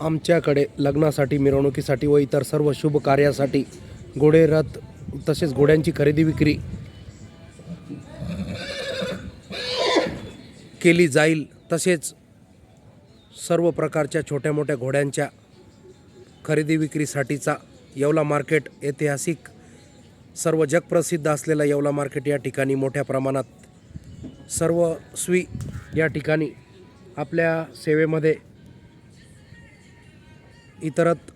आमच्याकडे लग्नासाठी मिरवणुकीसाठी व इतर सर्व शुभ कार्यासाठी घोडे रथ तसेच घोड्यांची खरेदी विक्री केली जाईल. तसेच सर्व प्रकारच्या छोट्या मोठ्या घोड्यांच्या खरेदी विक्रीसाठीचा येवला मार्केट ऐतिहासिक सर्व जगप्रसिद्ध असलेला येवला मार्केट या ठिकाणी मोठ्या प्रमाणात सर्व स्वी या ठिकाणी आपल्या सेवेमध्ये इतरत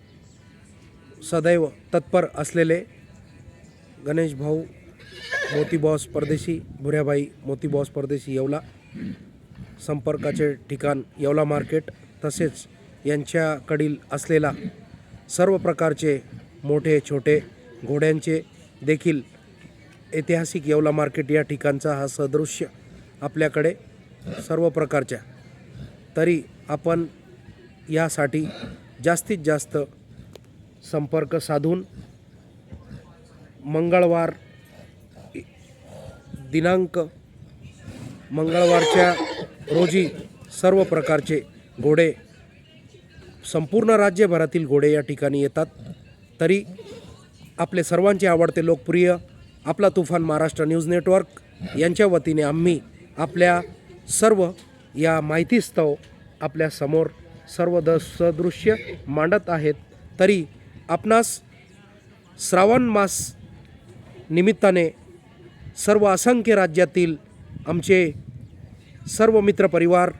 सदैव तत्पर असलेले गणेश भाऊ मोतीबॉस परदेशी भुऱ्याबाई मोतीबॉस परदेशी येवला संपर्काचे ठिकाण येवला मार्केट तसेच यांच्याकडील असलेला सर्व प्रकारचे मोठे छोटे घोड्यांचे देखील ऐतिहासिक येवला मार्केट या ठिकाणचा हा सदृश्य आपल्याकडे सर्व प्रकारच्या. तरी आपण यासाठी जास्तीत जास्त संपर्क साधून मंगळवार दिनांक मंगळवारच्या रोजी सर्व प्रकारचे घोडे संपूर्ण राज्यभरातील घोडे या ठिकाणी येतात. तरी आपले सर्वांचे आवडते लोकप्रिय आपला तुफान महाराष्ट्र न्यूज नेटवर्क यांच्या वतीने आम्ही आपल्या सर्व या माहितीस्तव आपल्यासमोर सर्व द सदृश्य मांडत आहेत. तरी आपणास श्रावण मास निमित्ताने सर्व असंख्य राज्यातील आमचे सर्व मित्रपरिवार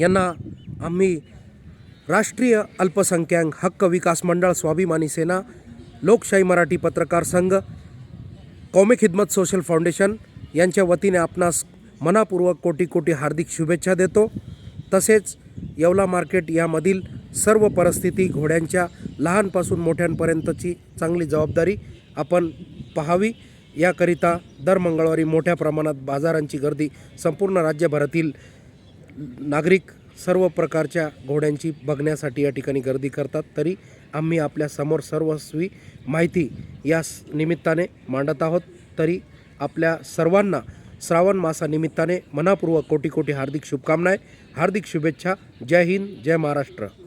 यांना आम्ही राष्ट्रीय अल्पसंख्याक हक्क विकास मंडळ स्वाभिमानी सेना लोकशाही मराठी पत्रकार संघ कौमिक हिदमत सोशल फाउंडेशन यांच्या वतीने आपणास मनापूर्वक कोटी कोटी हार्दिक शुभेच्छा देतो. तसेच येवला मार्केट यामधील सर्व परिस्थिती घोड्यांच्या लहानपासून मोठ्यांपर्यंतची चांगली जबाबदारी आपण पाहावी. याकरिता दर मंगळवारी मोठ्या प्रमाणात बाजारांची गर्दी संपूर्ण राज्यभरातील नागरिक सर्व प्रकारच्या घोड्यांची बघण्यासाठी या ठिकाणी गर्दी करतात. तरी आम्ही आपल्यासमोर सर्वस्वी माहिती या निमित्ताने मांडत आहोत. तरी आपल्या सर्वांना श्रावण मासानिमित्ताने मनापूर्वक कोटी कोटी हार्दिक शुभकामनाय हार्दिक शुभेच्छा. जय हिंद जय महाराष्ट्र.